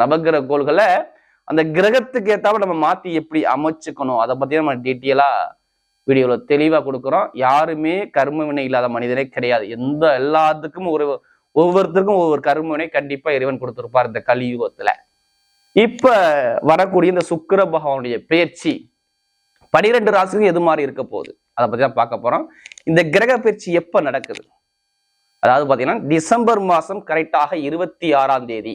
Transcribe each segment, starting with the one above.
நவகிரக கோள்களை அந்த கிரகத்துக்கு ஏற்றாவ நம்ம மாத்தி எப்படி அமைச்சுக்கணும்? அதை பத்தி நம்ம டீட்டெயிலா வீடியோல தெளிவா கொடுக்குறோம். யாருமே கர்ம வினை இல்லாத மனிதனே கிடையாது. எந்த எல்லாத்துக்கும் ஒரு ஒவ்வொருத்தருக்கும் ஒவ்வொரு கர்ம வினை கண்டிப்பா இறைவன் கொடுத்துருப்பார் இந்த கலியுகத்துல. இப்ப வரக்கூடிய இந்த சுக்கிர பகவானுடைய பேச்சு பனிரெண்டு ராசிக்கும் எது மாதிரி இருக்க போகுது? அதை பத்தி தான் பார்க்க போறோம். இந்த கிரக பயிற்சி எப்ப நடக்குது? அதாவது பாத்தீங்கன்னா டிசம்பர் மாசம் கரெக்டாக இருபத்தி ஆறாம் தேதி.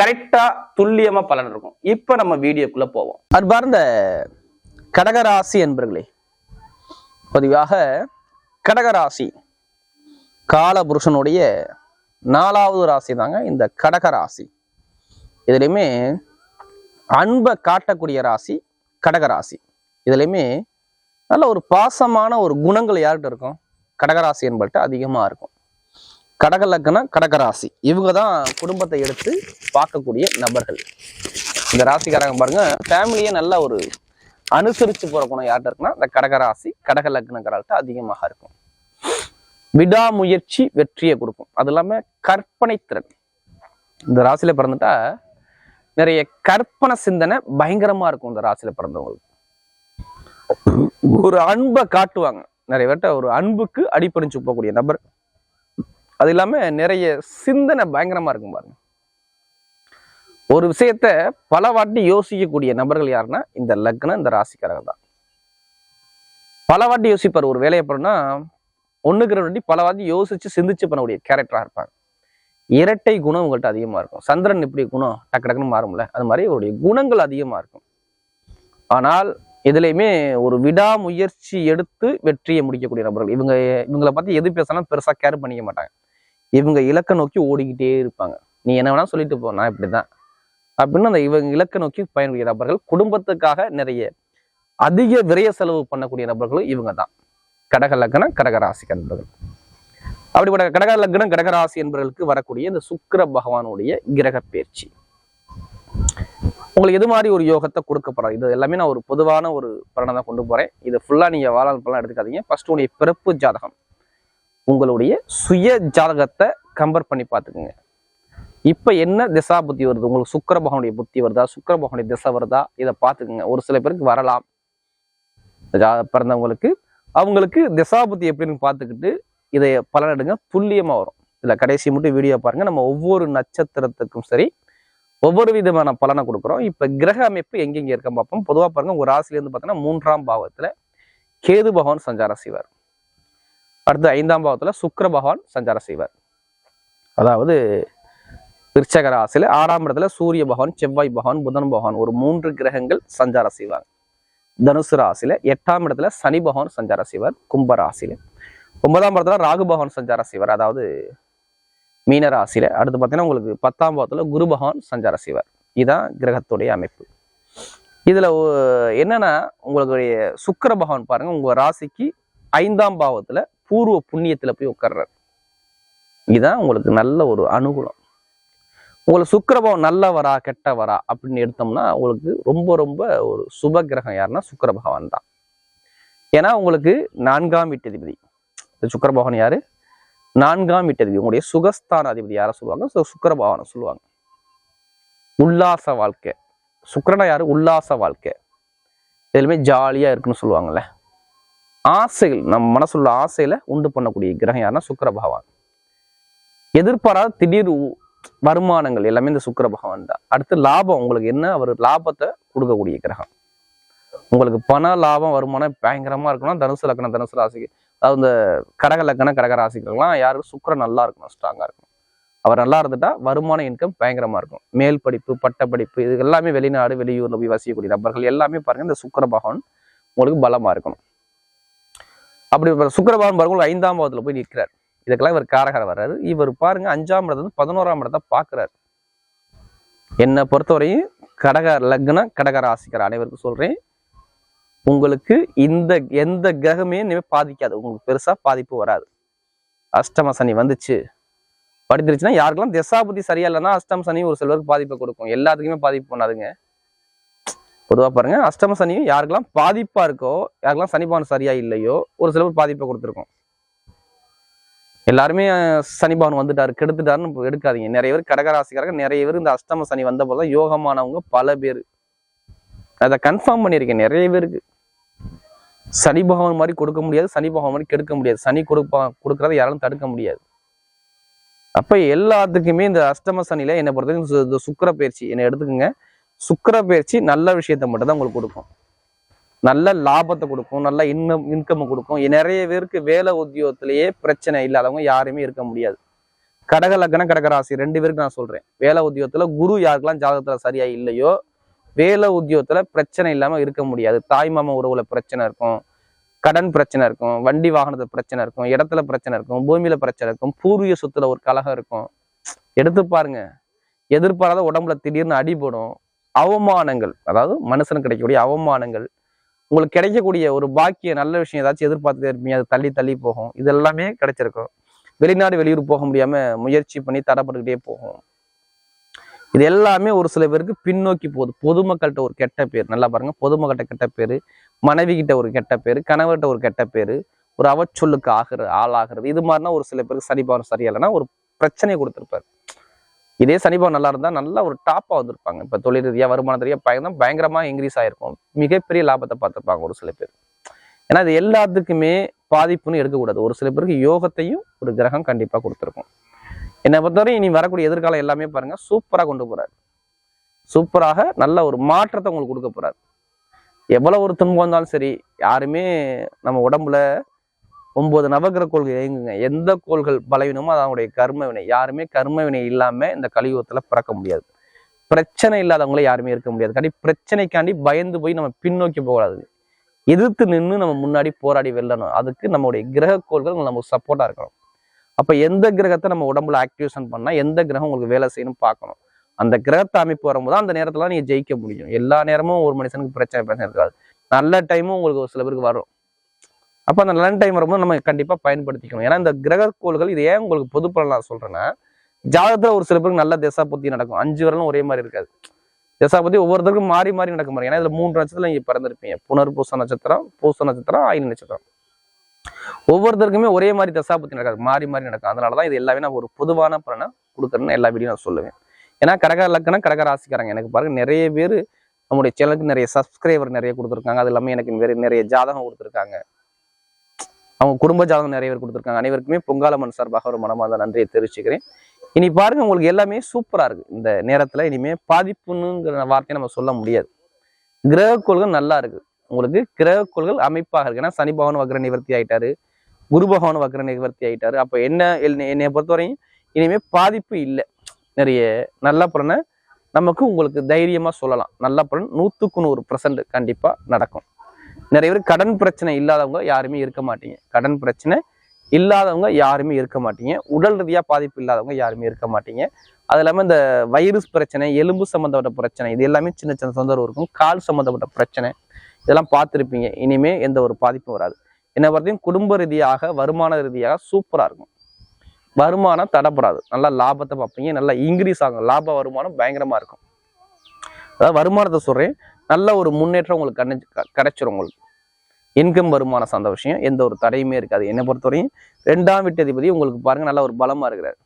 கரெக்டா துல்லியமா பலன் இருக்கும். இப்ப நம்ம வீடியோக்குள்ள போவோம். அன்பார்ந்த கடகராசி என்பர்களே பதிவாக கடகராசி காலபுருஷனுடைய நாலாவது ராசி தாங்க இந்த கடகராசி. இதுலையுமே அன்பை காட்டக்கூடிய ராசி கடகராசி. இதுலையுமே நல்ல ஒரு பாசமான ஒரு குணங்கள் யார்கிட்ட இருக்கும்? கடகராசி என்பட்ட அதிகமா இருக்கும். கடக லக்னம் கடகராசி இவங்க தான் குடும்பத்தை எடுத்து பார்க்கக்கூடிய நபர்கள். இந்த ராசிக்காரங்க பாருங்க ஃபேமிலியே நல்ல ஒரு அனுசரித்து போகிற குணம் யார்கிட்ட இருக்குன்னா இந்த கடகராசி கடக லக்னக்காரர்கிட்ட அதிகமாக இருக்கும். விடாமுயற்சி வெற்றியை கொடுக்கும். அது இல்லாமல் கற்பனை திறன். இந்த ராசியில் பிறந்துட்டா நிறைய கற்பனை சிந்தனை பயங்கரமாக இருக்கும் இந்த ராசியில் பிறந்தவங்களுக்கு. ஒரு அன்பை காட்டுவாங்க. நிறைய பேர்ட்ட ஒரு அன்புக்கு அடிப்பணிச்சு போகக்கூடிய நபர். அது இல்லாம நிறைய சிந்தனை பயங்கரமா இருக்கும் பாருங்க. ஒரு விஷயத்த பல வாட்டி யோசிக்கக்கூடிய நபர்கள் யாருன்னா இந்த லக்னம் இந்த ராசிக்காரங்க தான். பல வாட்டி யோசிப்பார் ஒரு வேலையை பண்ணா ஒன்றுக்கிற வாட்டி பல வாட்டி யோசிச்சு சிந்திச்சு பண்ணக்கூடிய கேரக்டரா இருப்பாங்க இரட்டை குணம் உங்கள்கிட்ட அதிகமா இருக்கும். சந்திரன் இப்படி குணம் டக்கு டக்குன்னு மாறும்ல. அது மாதிரி அவருடைய குணங்கள் அதிகமா இருக்கும். ஆனால் இதுலையுமே ஒரு விடாமுயற்சி எடுத்து வெற்றியை முடிக்கக்கூடிய நபர்கள் இவங்க இவங்களை பார்த்து எது பேசினாலும் பெருசா கேர் பண்ணிக்க மாட்டாங்க. இவங்க இலக்கை நோக்கி ஓடிக்கிட்டே இருப்பாங்க. நீ என்ன வேணாலும் சொல்லிட்டு போ நான் இப்படிதான் அப்படின்னு அந்த இவங்க இலக்கை நோக்கி பயன்படுகிற நபர்கள் குடும்பத்துக்காக நிறைய அதிக விரய செலவு பண்ணக்கூடிய நபர்களும் இவங்க தான். கடக லக்னம் கடகராசி என்பர்கள். அப்படிப்பட்ட கடக லக்னம் கடகராசி என்பவர்களுக்கு வரக்கூடிய இந்த சுக்கிர பகவானுடைய கிரக பயிற்சி. உங்களுக்கு எது மாதிரி ஒரு யோகத்தை கொடுக்க இது எல்லாமே நான் ஒரு பொதுவான ஒரு பலனை தான் கொண்டு போறேன். இது ஃபுல்லா நீங்க வாழாமல் பலன் எடுத்துக்காதீங்க. ஃபர்ஸ்ட் உடைய பிறப்பு ஜாதகம். உங்களுடைய சுய ஜாதகத்தை கம்பேர் பண்ணி பார்த்துக்குங்க. இப்போ என்ன திசா புத்தி வருது? உங்களுக்கு சுக்கர பகவனுடைய புத்தி வருதா? சுக்கர பகவனுடைய திசை வருதா? இதை பார்த்துக்குங்க. ஒரு சில பேருக்கு வரலாம். ஜா- பிறந்தவங்களுக்கு அவங்களுக்கு திசாபுத்தி எப்படின்னு பார்த்துக்கிட்டு இதை பலனடுங்க துல்லியமாக வரும். இதில் கடைசி மட்டும் வீடியோ பாருங்க. நம்ம ஒவ்வொரு நட்சத்திரத்துக்கும் சரி ஒவ்வொரு விதமான பலனை கொடுக்குறோம். இப்போ கிரக அமைப்பு எங்கெங்கே இருக்க பார்ப்போம். பொதுவாக பாருங்கள் ஒரு ராசிலேருந்து பார்த்தோன்னா மூன்றாம் பாவத்தில் கேது பகவான் சஞ்சாரம் செய்வார். அடுத்து ஐந்தாம் பாவத்தில் சுக்கர பகவான் சஞ்சாரம் செய்வார். அதாவது விருச்சக ராசியில் ஆறாம் இடத்துல சூரிய பகவான் செவ்வாய் பகவான் புதன் பகவான் ஒரு மூன்று கிரகங்கள் சஞ்சாரம் செய்வாங்க தனுசு ராசியில் எட்டாம் இடத்துல சனி பகவான் சஞ்சாரம் செய்வார் கும்ப ராசியில். ஒன்பதாம் இடத்துல ராகு பகவான் சஞ்சாரம் செய்வார். அதாவது மீன ராசியில் அடுத்து பார்த்தீங்கன்னா உங்களுக்கு பத்தாம் பாவத்தில் குரு பகவான் சஞ்சாரம் செய்வார். இதுதான் கிரகத்துடைய அமைப்பு. இதில் என்னென்னா என்னன்னா உங்களுடைய சுக்கர பகவான் பாருங்கள் உங்கள் ராசிக்கு ஐந்தாம் பாவத்தில் பூர்வ புண்ணியத்துல போய் உட்கார்றாரு. இதுதான் உங்களுக்கு நல்ல ஒரு அனுகூலம். உங்களுக்கு சுக்கிரபவன் நல்லவரா கெட்டவரா அப்படின்னு எடுத்தோம்னா உங்களுக்கு ரொம்ப ரொம்ப ஒரு சுப கிரகம் யாருன்னா சுக்கர பகவான் தான். ஏன்னா உங்களுக்கு நான்காம் வீட்டதிபதி. இந்த பகவான் யாரு? நான்காம் வீட்டதிபதி. உங்களுடைய சுகஸ்தான அதிபதி யாரை சொல்லுவாங்க? சுக்கர சுக்கிர பகவானை சொல்லுவாங்க. உல்லாச வாழ்க்கை. சுக்கிரனா யாரு? உல்லாச வாழ்க்கை. எதுலையுமே ஜாலியா இருக்குன்னு சொல்லுவாங்கல்ல. ஆசைகள் நம் மனசுள்ள ஆசையில உண்டு பண்ணக்கூடிய கிரகம் யாருன்னா சுக்கர பகவான். எதிர்பாராத திடீர் வருமானங்கள் எல்லாமே இந்த சுக்கர பகவான் தான். அடுத்து லாபம் உங்களுக்கு என்ன அவர் லாபத்தை கொடுக்கக்கூடிய கிரகம். உங்களுக்கு பண லாபம் வருமானம் பயங்கரமா இருக்கணும். தனுசு லக்கணம் தனுசு ராசிக்கு அதாவது இந்த கடக லக்கணம் கடக ராசிக்கெல்லாம் யாரும் சுக்கரம் நல்லா இருக்கணும் ஸ்ட்ராங்கா இருக்கணும். அவர் நல்லா இருந்துட்டா வருமான இன்கம் பயங்கரமா இருக்கும். மேல் படிப்பு பட்ட படிப்பு இது எல்லாமே வெளிநாடு வெளியூர்ல போய் வசிக்கக்கூடிய நபர்கள் எல்லாமே பாருங்க இந்த சுக்கர பகவான் உங்களுக்கு பலமா இருக்கணும். அப்படி சுக்கரபாரம் பாருங்கள் ஐந்தாம் பாவத்தில் போய் நிற்கிறார். இதுக்கெல்லாம் இவர் காரகாரம் வர்றாரு. இவர் பாருங்க அஞ்சாம் இடத்துல பதினோராம் இடத்த பார்க்குறாரு. என்னை பொறுத்தவரையும் கடக லக்ன கடக ராசிக்கார அனைவருக்கும் சொல்கிறேன் உங்களுக்கு இந்த எந்த கிரகமே இனிமேல் பாதிக்காது. உங்களுக்கு பெருசாக பாதிப்பு வராது. அஷ்டம சனி வந்துச்சு. படுத்துருச்சுன்னா யாருக்கெல்லாம் திசாபுத்தி சரியா இல்லைன்னா அஷ்டம சனி ஒரு சிலருக்கு பாதிப்பை கொடுக்கும். எல்லாத்துக்குமே பாதிப்பு பண்ணாதுங்க. பொதுவா பாருங்க. அஷ்டம சனியும் யாருக்கெல்லாம் பாதிப்பா இருக்கோ யாருக்கெல்லாம் சனிபானம் சரியாக சரியா இல்லையோ ஒரு சில பேர் பாதிப்பை கொடுத்துருக்கோம். எல்லாருமே சனிபானம் வந்துட்டாரு கெடுத்துட்டாருன்னு எடுக்காதீங்க. நிறைய பேர் கடகராசிக்காரங்க நிறைய பேர் இந்த அஷ்டம சனி வந்த போதுதான் யோகமானவங்க பல பேர். அதை கன்ஃபார்ம் பண்ணியிருக்கேன். நிறைய பேருக்கு. சனி பகவான் மாதிரி கொடுக்க முடியாது சனி பகவான் மாதிரி கெடுக்க முடியாது. சனி கொடுப்பா கொடுக்கறத யாராலும் தடுக்க முடியாது. அப்ப எல்லாத்துக்குமே இந்த அஷ்டம சனியில் என்னை பொறுத்தவரைக்கும் இந்த சுக்கிர பயிற்சி என்னை எடுத்துக்கோங்க. சுக்கிர பயிற்சி நல்ல விஷயத்த மட்டும் தான் உங்களுக்கு கொடுக்கும். நல்ல லாபத்தை கொடுக்கும் நல்ல இன்னம் இன்கம் கொடுக்கும். நிறைய பேருக்கு வேலை உத்தியோகத்திலேயே பிரச்சனை இல்லாதவங்க யாருமே இருக்க முடியாது. கடக லக்னம் கடக ராசி ரெண்டு பேருக்கு நான் சொல்றேன். வேலை உத்தியோகத்துல குரு யாருக்கெல்லாம் ஜாதகத்துல சரியா இல்லையோ வேலை உத்தியோகத்துல பிரச்சனை இல்லாம இருக்க முடியாது. தாய் மாமா உறவுல பிரச்சனை இருக்கும் கடன் பிரச்சனை இருக்கும் வண்டி வாகனத்துல பிரச்சனை இருக்கும் இடத்துல பிரச்சனை இருக்கும் பூமியில பிரச்சனை இருக்கும் பூர்வீக சொத்துல ஒரு கலகம் இருக்கும். எடுத்து பாருங்க. எதிர்பாராத உடம்புல திடீர்னு அடிபடும். அவமானங்கள் அதாவது மனுஷனுக்கு கிடைக்கக்கூடிய அவமானங்கள் உங்களுக்கு கிடைக்கக்கூடிய ஒரு பாக்கிய நல்ல விஷயம் ஏதாச்சும் எதிர்பார்த்துட்டே இருப்பீங்க அது தள்ளி தள்ளி போகும். இது எல்லாமே கிடைச்சிருக்கும். வெளிநாடு வெளியூர் போக முடியாம முயற்சி பண்ணி தடப்பட்டுக்கிட்டே போகும். இது எல்லாமே ஒரு சில பேருக்கு பின்னோக்கி போகுது. பொதுமக்கள்கிட்ட ஒரு கெட்ட பேர். நல்லா பாருங்க. பொதுமக்கள்கிட்ட கெட்ட பேர் மனைவி கிட்ட ஒரு கெட்ட பேர் கணவர்கிட்ட ஒரு கெட்ட பேர் ஒரு அவச்சொல்லுக்கு ஆகிற ஆளாகிறது. இது மாதிரினா ஒரு சில பேருக்கு சரி சனிபவன் சரியில்லைன்னா ஒரு பிரச்சனையை கொடுத்துருப்பாரு. இதே சனிபவன் நல்லா இருந்தால் நல்லா ஒரு டாப்பாக வந்திருப்பாங்க. இப்போ தொழில் ரீதியாக வருமான ரீதியாக பயங்கரம் பயங்கரமாக இன்க்ரீஸ் ஆகிருக்கும் மிகப்பெரிய லாபத்தை பார்த்துருப்பாங்க ஒரு சில பேர். ஏன்னா இது எல்லாத்துக்குமே பாதிப்புன்னு எடுக்கக்கூடாது. ஒரு சில பேருக்கு யோகத்தையும் ஒரு கிரகம் கண்டிப்பாக கொடுத்துருக்கும். என்னை பொறுத்தவரை இனி வரக்கூடிய எதிர்காலம் எல்லாமே பாருங்கள் சூப்பராக கொண்டு போகிறார் சூப்பராக நல்ல ஒரு மாற்றத்தை உங்களுக்கு கொடுக்க போறாரு. எவ்வளோ ஒரு துன்பம் வந்தாலும் சரி யாருமே நம்ம உடம்புல ஒன்பது நவகிரக கோள்கள் இயங்குங்க. எந்த கோள்கள் பலவீனமோ அது அவங்களுடைய கர்ம வினை. யாருமே கர்ம வினை இல்லாம இந்த கலியுகத்துல பிறக்க முடியாது. பிரச்சனை இல்லாதவங்கள யாருமே இருக்க முடியாது. கண்டி பிரச்சனைக்காண்டி பயந்து போய் நம்ம பின்னோக்கி போகாது எதிர்த்து நின்று நம்ம முன்னாடி போராடி வெல்லணும். அதுக்கு நம்மளுடைய கிரக கோள்கள் நமக்கு சப்போர்ட்டா இருக்கணும். அப்ப எந்த கிரகத்தை நம்ம உடம்புல ஆக்டிவேஷன் பண்ணா எந்த கிரகம் உங்களுக்கு வேலை செய்யணும் பார்க்கணும். அந்த கிரகத்தை அமைப்பு வரும்போது அந்த நேரத்துல நீங்க ஜெயிக்க முடியும். எல்லா நேரமும் ஒரு மனுஷனுக்கு பிரச்சனை பிரச்சனை இருக்காது. நல்ல டைமும் உங்களுக்கு ஒரு சில பேருக்கு வரும். அப்போ அந்த லன் டைம் வரும்போது நம்ம கண்டிப்பாக பயன்படுத்திக்கணும். ஏன்னா இந்த கிரகக்கோள்கள் இது ஏன் உங்களுக்கு பொதுப்பலன் நான் சொல்றேன்னா ஜாதகத்தில் ஒரு சில பேருக்கு நல்ல திசா புத்தி நடக்கும். அஞ்சு வரலும் ஒரே மாதிரி இருக்காது. திசா புத்தி ஒவ்வொருத்தருக்கும் மாறி மாறி நடக்க ஏன்னா இதில் மூன்று நட்சத்திரம் இங்கே பிறந்திருப்பீங்க. புனர்பூச நட்சத்திரம் பூச நட்சத்திரம் ஆயின நட்சத்திரம். ஒவ்வொருத்தருக்குமே ஒரே மாதிரி தசாபத்தி நடக்காது. மாறி மாறி நடக்கும். அதனாலதான் இது எல்லாமே நான் ஒரு பொதுவான பலனை கொடுக்குறேன்னு எல்லா வீடியும் நான் சொல்லுவேன். ஏன்னா கடக லக்கணம் கடக ராசிக்காரங்க. எனக்கு பாருங்க நிறைய பேர் நம்முடைய சேனலுக்கு நிறைய சப்ஸ்கிரைபர் நிறைய கொடுத்துருக்காங்க. அது இல்லாமல் எனக்கு நிறைய ஜாதகம் கொடுத்துருக்காங்க. அவங்க குடும்ப ஜாதகம் நிறைய பேர் கொடுத்துருக்காங்க. அனைவருக்குமே பொங்காலம்மன் சார்பாக ஒரு மனமார்ந்த நன்றியை தெரிவிச்சுக்கிறேன். இனி பாருங்க உங்களுக்கு எல்லாமே சூப்பராக இருக்கு. இந்த நேரத்தில் இனிமே பாதிப்புன்னுங்கிற வார்த்தையை நம்ம சொல்ல முடியாது. கிரகக்கோள்கள் நல்லா இருக்கு. உங்களுக்கு கிரகக்கோள்கள் அமைப்பாக இருக்கு. ஏன்னா சனி பகவான் வக்ர நிவர்த்தி ஆயிட்டாரு. குரு பகவான் வக்ர நிவர்த்தி ஆயிட்டாரு. அப்போ என்ன என்னை- பொறுத்தவரையும் இனிமே பாதிப்பு இல்லை. நிறைய நல்ல பலனை நமக்கு உங்களுக்கு தைரியமாக சொல்லலாம். நல்ல பலன் நூற்றுக்கு நூறு பர்சன்ட் கண்டிப்பாக நடக்கும். நிறைய பேர் கடன் பிரச்சனை இல்லாதவங்க யாருமே இருக்க மாட்டீங்க. கடன் பிரச்சனை இல்லாதவங்க யாருமே இருக்க மாட்டீங்க. உடல் ரீதியாக பாதிப்பு இல்லாதவங்க யாருமே இருக்க மாட்டீங்க. அது இல்லாமல் இந்த வைரஸ் பிரச்சனை எலும்பு சம்மந்தப்பட்ட பிரச்சனை இது எல்லாமே சின்ன சின்ன தொந்தரவு இருக்கும். கால் சம்மந்தப்பட்ட பிரச்சனை இதெல்லாம் பார்த்துருப்பீங்க. இனிமே எந்த ஒரு பாதிப்பும் வராது. என்னை பொறுத்தையும் குடும்ப ரீதியாக வருமான ரீதியாக சூப்பரா இருக்கும். வருமானம் தடப்படாது. நல்லா லாபத்தை பார்ப்பீங்க. நல்லா இன்க்ரீஸ் ஆகும். லாப வருமானம் பயங்கரமா இருக்கும். அதாவது வருமானத்தை சொல்றேன். நல்ல ஒரு முன்னேற்றம் உங்களுக்கு கண்ணு கிடைச்சிரும் உங்களுக்கு. இன்கம் வருமானம் சார்ந்த விஷயம் எந்த ஒரு தடையுமே இருக்காது. என்னை பொறுத்தவரையும் ரெண்டாம் வீட்டு அதிபதி உங்களுக்கு பாருங்க நல்ல ஒரு பலமா இருக்கிறார்.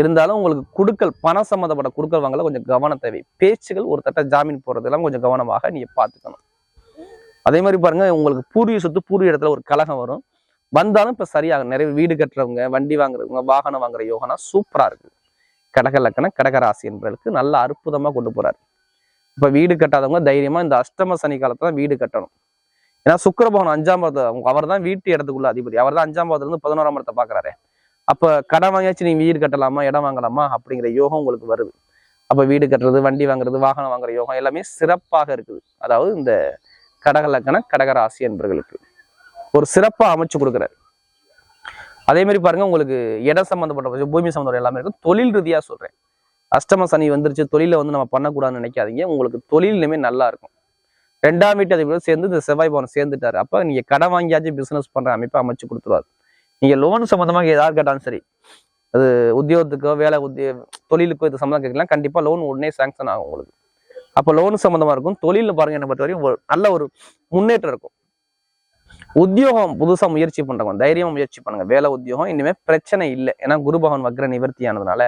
இருந்தாலும் உங்களுக்கு குடுக்கல் பணம் சம்மந்தப்பட்ட குடுக்கல் வாங்கல கொஞ்சம் கவனம் தேவை. பேச்சுகள் ஒரு தட்ட ஜாமீன் போகிறதெல்லாம் கொஞ்சம் கவனமாக நீங்கள் பார்த்துக்கணும். அதே மாதிரி பாருங்க உங்களுக்கு பூர்வீக சொத்து பூர்வீக இடத்துல ஒரு கலகம் வரும். வந்தாலும் இப்போ சரியாகும் நிறைய வீடு கட்டுறவங்க வண்டி வாங்குறவங்க வாகனம் வாங்குற யோகனா சூப்பரா இருக்கு. கடக லக்கணம் கடக ராசி என்பவர்களுக்கு நல்ல அற்புதமா கொண்டு போறாரு. இப்ப வீடு கட்டாதவங்க தைரியமா இந்த அஷ்டம சனி காலத்தில் தான் வீடு கட்டணும். ஏன்னா சுக்கரபவன் பகவான் அஞ்சாம் பாவத்தை அவர் தான் வீட்டு இடத்துக்குள்ள அதிபதி. அவர் தான் அஞ்சாம் பாதத்துலேருந்து பதினோராம் இடத்தை பாக்குறாரு அப்ப கடன் வாங்கியாச்சு நீங்க வீடு கட்டலாமா இடம் வாங்கலாமா அப்படிங்கிற யோகம் உங்களுக்கு வருது. அப்ப வீடு கட்டுறது வண்டி வாங்குறது வாகனம் வாங்குற யோகம் எல்லாமே சிறப்பாக இருக்குது. அதாவது இந்த கடக லக்கண கடக என்பவர்களுக்கு ஒரு சிறப்பா அமைச்சு கொடுக்குறாரு. அதே மாதிரி பாருங்க உங்களுக்கு இடம் சம்மந்தப்பட்ட பூமி சம்மந்தப்பட்ட எல்லாமே இருக்கும் தொழில் ரீதியா சொல்றேன். அஷ்டம சனி வந்துருச்சு தொழில வந்து நம்ம பண்ணக்கூடாதுன்னு நினைக்காதீங்க. உங்களுக்கு தொழிலுமே நல்லா இருக்கும் ரெண்டாம் வீட்டு அதிபரோட சேர்ந்து இந்த செவ்வாய் பவன் சேர்ந்துட்டாரு. அப்ப நீங்க கடன் வாங்கியாச்சும் பிசினஸ் பண்ற அமைப்பை அமைச்சு கொடுத்துருவாரு. நீங்க லோன் சம்பந்தமாக ஏதாவது கேட்டாலும் சரி அது உத்தியோகத்துக்கோ வேலை உத்திய தொழிலுக்கோ இது சம்மந்தம் கேட்கலாம். கண்டிப்பா லோன் உடனே சாங்ஷன் ஆகும் உங்களுக்கு. அப்போ லோன் சம்பந்தமா இருக்கும். தொழில்ல பாருங்க என்ன பொறுத்த வரையும் ஒரு நல்ல ஒரு முன்னேற்றம் இருக்கும். உத்தியோகம் புதுசா முயற்சி பண்றவங்க தைரியமா முயற்சி பண்ணுங்க. வேலை உத்தியோகம் இனிமே பிரச்சனை இல்லை. ஏன்னா குரு பகவான் வக்ர நிவர்த்தி ஆனதுனால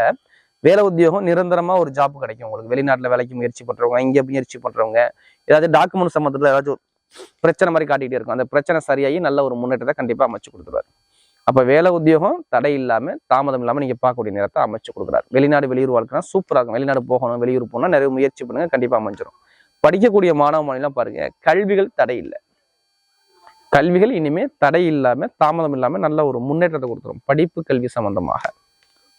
வேலை உத்தியோகம் நிரந்தரமாக ஒரு ஜாப் கிடைக்கும் உங்களுக்கு. வெளிநாட்டில் வேலைக்கு முயற்சி பண்ணுறவங்க இங்கே முயற்சி பண்ணுறவங்க ஏதாவது டாக்குமெண்ட் சம்மந்தத்தில் ஏதாச்சும் ஒரு பிரச்சனை மாதிரி காட்டிகிட்டே இருக்கும். அந்த பிரச்சனை சரியாகி நல்ல ஒரு முன்னேற்றத்தை கண்டிப்பாக அமைச்சு கொடுத்துருவாரு. அப்போ வேலை உத்தியோகம் தடை இல்லாம தாமதம் இல்லாம நீங்க பார்க்கக்கூடிய நேரத்தை அமைச்சு கொடுக்குறாரு. வெளிநாடு வெளியூர் வாழ்க்கைனா சூப்பரா இருக்கும் வெளிநாடு போகணும் வெளியூர் போகணும் நிறைய முயற்சி பண்ணுங்க கண்டிப்பாக அமைஞ்சிரும். படிக்கக்கூடிய மாணவ மாநிலம் பாருங்க கல்விகள் தடை இல்லை. கல்விகள் இனிமே தடை இல்லாம தாமதம் இல்லாமல் நல்ல ஒரு முன்னேற்றத்தை கொடுத்துரும். படிப்பு கல்வி சம்பந்தமாக.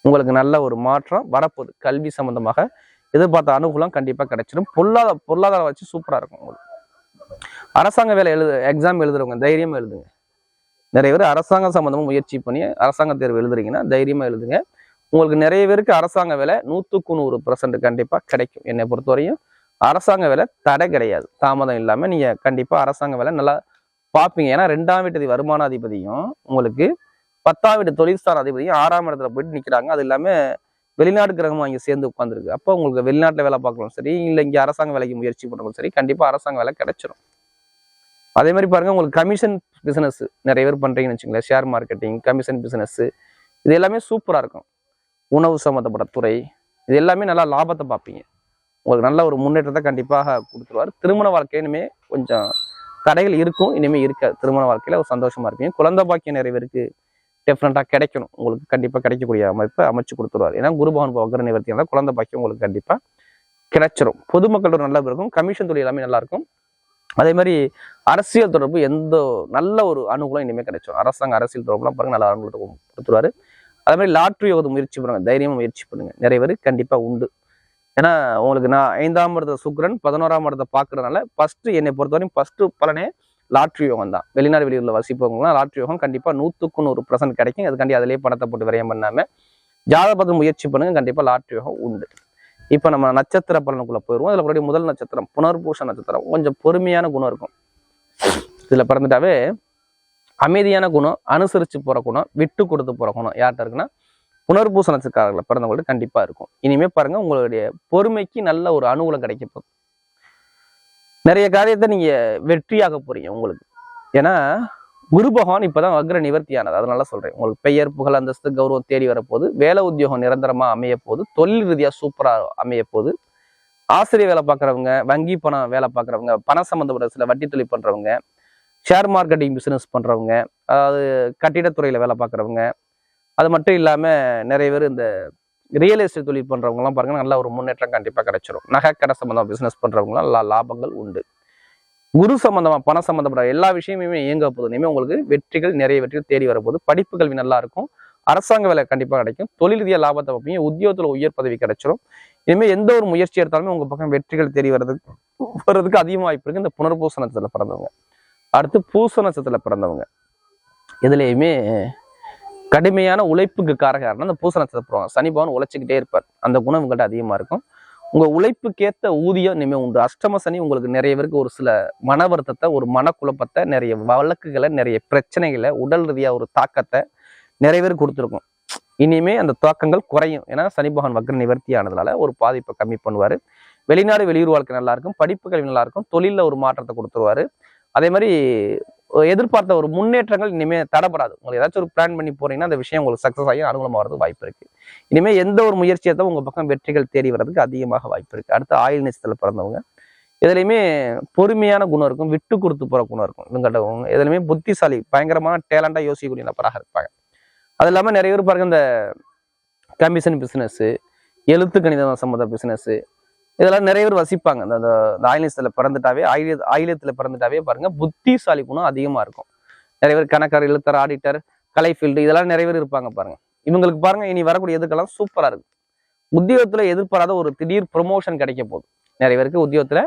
உங்களுக்கு நல்ல ஒரு மாற்றம் வரப்போகுது. கல்வி சம்பந்தமாக எதிர்பார்த்த அனுகூலம் கண்டிப்பாக கிடைச்சிடும் பொருளாதார பொருளாதாரம் வச்சு சூப்பராக இருக்கும் உங்களுக்கு. அரசாங்க வேலை எழுது எக்ஸாம் எழுதுறவங்க தைரியமாக எழுதுங்க. நிறைய பேர் அரசாங்கம் சம்மந்தமாக முயற்சி பண்ணி அரசாங்க தேர்வு எழுதுறீங்கன்னா தைரியமாக எழுதுங்க. உங்களுக்கு நிறைய பேருக்கு அரசாங்க வேலை நூற்றுக்கு நூறு பர்சன்ட் கண்டிப்பாக கிடைக்கும். என்னை பொறுத்தவரையும் அரசாங்க வேலை தடை கிடையாது. தாமதம் இல்லாமல் நீங்கள் கண்டிப்பாக அரசாங்க வேலை நல்லா பார்ப்பீங்க. ஏன்னா ரெண்டாம் வீட்டு வருமான அதிபதியும் உங்களுக்கு பத்தாம் வீட்டு தொழில்ஸ்தான அதிபதியும் ஆறாம் இடத்துல போயிட்டு நிற்கிறாங்க அது இல்லாமல் வெளிநாடு கிரகமும் அங்கே சேர்ந்து உட்காந்துருக்கு அப்போ உங்களுக்கு வெளிநாட்டில் வேலை பார்க்கணும். சரி இல்லை இங்கே அரசாங்க வேலைக்கு முயற்சி பண்ணணும் சரி கண்டிப்பாக அரசாங்க வேலை கிடைச்சிரும். அதே மாதிரி பாருங்கள் உங்களுக்கு கமிஷன் பிஸ்னஸ் நிறைய பேர் பண்ணுறீங்கன்னு வச்சுங்களேன் ஷேர் மார்க்கெட்டிங் கமிஷன் பிஸ்னஸ்ஸு இது எல்லாமே சூப்பராக இருக்கும். உணவு சம்மந்தப்பட்ட துறை இது எல்லாமே நல்லா லாபத்தை பார்ப்பீங்க. உங்களுக்கு நல்ல ஒரு முன்னேற்றத்தை கண்டிப்பாக கொடுத்துருவார். திருமண வாழ்க்கையினுமே கொஞ்சம் தடைகள் இருக்கும். இனிமேல் இருக்காது. திருமண வாழ்க்கையில் ஒரு சந்தோஷமாக இருப்பீங்க. குழந்தை பாக்கியம் நிறைய பேருக்கு டெஃபினட்டாக கிடைக்கணும். உங்களுக்கு கண்டிப்பாக கிடைக்கக்கூடிய அமைப்பை அமைச்சு கொடுத்துருவார். ஏன்னா குருபவன் வக்ர நிவர்த்தினால குழந்தை பாக்கியம் உங்களுக்கு கண்டிப்பாக கிடைச்சிரும். பொதுமக்களோட நல்லா இருக்கும். கமிஷன் தொழில் எல்லாமே நல்லாயிருக்கும் அதே மாதிரி அரசியல் தொடர்பு எந்த நல்ல ஒரு அனுகூலம் இனிமேல் கிடைச்சிடும் அரசாங்க அரசியல் தொடர்புலாம் பாருங்கள் நல்ல அனுகூலத்தை கொடுத்துருவாரு. அதே மாதிரி லாட்ரி யோகத்தை முயற்சி பண்ணுங்கள் தைரியமும் முயற்சி பண்ணுங்கள் நிறைய பேர் கண்டிப்பாக உண்டு. ஏன்னா உங்களுக்கு நான் ஐந்தாம் இடத்த சுக்கரன் பதினோராம் இடத்தை பார்க்குறதுனால ஃபஸ்ட்டு என்னை பொறுத்தவரையும் ஃபஸ்ட்டு பலனே லாட்ரி யோகம் தான். வெளிநாடு வெளியூர்ல வசிப்பவங்கலாம் லாட்ரி யோகம் கண்டிப்பா நூற்றுக்கு நூறு பர்சன்ட் கிடைக்கும். அதுக்காண்டி அதிலேயே பணத்தை போட்டு விரயம் பண்ணாம ஜாதகத்தை முயற்சி பண்ணுங்க. கண்டிப்பா லாட்ரி யோகம் உண்டு. இப்போ நம்ம நட்சத்திர பலனுக்குள்ளே போயிடுவோம் அதுல கூட முதல் நட்சத்திரம் புனர்பூச நட்சத்திரம். கொஞ்சம் பொறுமையான குணம் இருக்கும். இதுல பிறந்துட்டாவே அமைதியான குணம் அனுசரிச்சு போற குணம் விட்டு கொடுத்து போற குணம் யார்கிட்ட இருக்குன்னா புனர்பூச நட்சத்திரக்காரர்கள் பிறந்தவங்கள்ட்ட கண்டிப்பா இருக்கும். இனிமேல் பாருங்க உங்களுடைய பொறுமைக்கு நல்ல ஒரு அனுகூலம் கிடைக்க போகுது. நிறைய காரியத்தை நீங்க வெற்றியாக போறீங்க உங்களுக்கு. ஏன்னா குரு பகவான் இப்பதான் வக்ர நிவர்த்தியானது. அதனால சொல்றேன். உங்களுக்கு பெயர் புகழ் அந்தஸ்து கௌரவம் தேடி வரப்போகுது வேலை உத்தியோகம் நிரந்தரமா அமைய போகுது தொழில் ரீதியா சூப்பரா அமைய போகுது ஆசிரியர் வேலை பார்க்குறவங்க வங்கி பணம் வேலை பார்க்குறவங்க பண சம்மந்தப்பட்ட சில வட்டி தொழில் பண்ணுறவங்க ஷேர் மார்க்கெட்டிங் பிஸ்னஸ் பண்ணுறவங்க அதாவது கட்டிடத்துறையில் வேலை பார்க்குறவங்க அது மட்டும் இல்லாமல் நிறைய பேர் இந்த ரியல் எஸ்டேட் தொழில் பண்ணுறவங்கலாம் பாருங்க நல்ல ஒரு முன்னேற்றம் கண்டிப்பாக கிடைச்சிரும். நகை சம்மந்தமாக பிஸ்னஸ் பண்ணுறவங்களாம் நல்லா லாபங்கள் உண்டு. குரு சம்மந்தமாக பணம் சம்மந்தப்பட்ட எல்லா விஷயமுமே இயங்க போது இனிமேல் உங்களுக்கு வெற்றிகள் நிறைய வெற்றிகள் தேடி வரப்போகுது. படிப்பு கல்வி நல்லா இருக்கும். அரசாங்க வேலை கண்டிப்பாக கிடைக்கும். தொழில் ரீதியாக லாபத்தை பார்ப்பீங்க. உத்தியோகத்தில் உயர் பதவி கிடைச்சிரும். இனிமேல் எந்த ஒரு முயற்சி எடுத்தாலுமே உங்க பக்கம் வெற்றிகள் தேடி வர்றதுக்கு வர்றதுக்கு அதிக வாய்ப்பு இருக்கு. இந்த புனர்பூச நட்சத்திரத்தில் பிறந்தவங்க. அடுத்து பூச நட்சத்திரத்தில் பிறந்தவங்க. இதுலேயுமே கடுமையான உழைப்புக்கு காரகாரனா அந்த பூச நட்சத்திரம் போவாங்க சனி பவன் உழைச்சிக்கிட்டே இருப்பார். அந்த குணம் உங்கள்கிட்ட அதிகமாக இருக்கும். உங்கள் உழைப்புக்கேத்த ஊதியம் இனிமேல் உண்டு. அஷ்டம சனி உங்களுக்கு நிறைய பேருக்கு ஒரு சில மன வருத்தத்தை ஒரு மனக்குழப்பத்தை நிறைய வழக்குகளை நிறைய பிரச்சனைகளை உடல் ரீதியாக ஒரு தாக்கத்தை நிறைய பேர் கொடுத்துருக்கும். இனிமே அந்த தாக்கங்கள் குறையும். ஏன்னா சனி பகவான் வக்ர நிவர்த்தி ஆனதுனால ஒரு பாதிப்பை கம்மி பண்ணுவார். வெளிநாடு வெளியூர் வாழ்க்கை நல்லா இருக்கும். படிப்பு கல்வி நல்லா இருக்கும். தொழிலில் ஒரு மாற்றத்தை கொடுத்துருவாரு. அதே மாதிரி எதிர்பார்த்த ஒரு முன்னேற்றங்கள் இனிமேல் தடப்படாது உங்களுக்கு ஏதாச்சும் ஒரு பிளான் பண்ணி போறீங்கன்னா அந்த விஷயம் உங்களுக்கு சக்சஸ் ஆகி அனுகூலமாக வரது வாய்ப்பு இருக்கு. இனிமேல் எந்த ஒரு முயற்சியை தான் உங்க பக்கம் வெற்றிகள் தேடி வர்றதுக்கு அதிகமாக வாய்ப்பு இருக்கு. அடுத்து ஆயுள் நிச்சயத்தில் பிறந்தவங்க. எதுலையுமே பொறுமையான குணம் இருக்கும் விட்டு கொடுத்து போகிற குணம் இருக்கும். இவங்கள்ட்ட எதுலையுமே புத்திசாலி பயங்கரமான டேலண்டாக யோசிக்கக்கூடிய நபராக இருப்பாங்க. அது இல்லாமல் நிறைய பேர் பாருங்க இந்த கமிஷன் பிஸ்னஸ்ஸு எழுத்து கணிதம் சம்மந்த பிஸ்னஸ்ஸு இதெல்லாம் நிறைய பேர் வசிப்பாங்க. அந்த அந்த ஆயிலத்தில் பிறந்துட்டாவே ஆயிலிய ஆயிலியத்தில் பிறந்துட்டாவே பாருங்கள் புத்திசாலி குணம் அதிகமாக இருக்கும். நிறைய பேர் கணக்கர் எழுத்தர் ஆடிட்டர் கலை ஃபீல்டு இதெல்லாம் நிறைய பேர் இருப்பாங்க பாருங்க. இவங்களுக்கு பாருங்க இனி வரக்கூடிய எதுக்கெல்லாம் சூப்பராக இருக்கும் உத்தியோகத்தில் எதிர்பாராத ஒரு திடீர் ப்ரொமோஷன் கிடைக்க போகுது. நிறைய பேருக்கு உத்தியோகத்தில்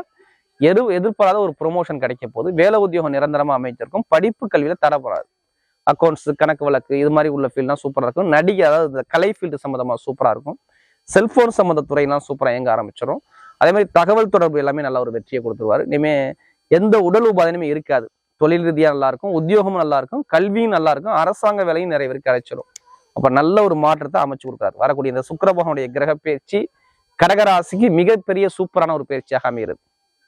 எது எதிர்பாராத ஒரு ப்ரொமோஷன் கிடைக்க போகுது. வேலை உத்தியோகம் நிரந்தரமாக அமைச்சிருக்கும் படிப்பு கல்வியில் தரப்படாது அக்கௌண்ட்ஸ் கணக்கு வழக்கு இது மாதிரி உள்ள ஃபீல்ட்லாம் சூப்பராக இருக்கும். நடிகை அதாவது கலை ஃபீல்டு சம்மந்தமாக சூப்பராக இருக்கும். செல்ஃபோன் சம்மந்த துறையெல்லாம் சூப்பராக இயங்க ஆரம்பிச்சிடும் அதே மாதிரி தகவல் தொடர்பு எல்லாமே நல்ல ஒரு வெற்றியை கொடுத்துருவாரு. இனிமே எந்த உடல் உபாதனையுமே இருக்காது. தொழில் ரீதியாக நல்லா இருக்கும் உத்தியோகமும் நல்லா இருக்கும் கல்வியும் நல்லா இருக்கும் அரசாங்க வேலையும் நிறைய பேருக்கு கிடைச்சிடும் அப்ப நல்ல ஒரு மாற்றத்தை அமைச்சு கொடுக்குறாரு. வரக்கூடிய இந்த சுக்கரபகனுடைய கிரக பயிற்சி கடகராசிக்கு மிகப்பெரிய சூப்பரான ஒரு பயிற்சியாக அமைகிறது.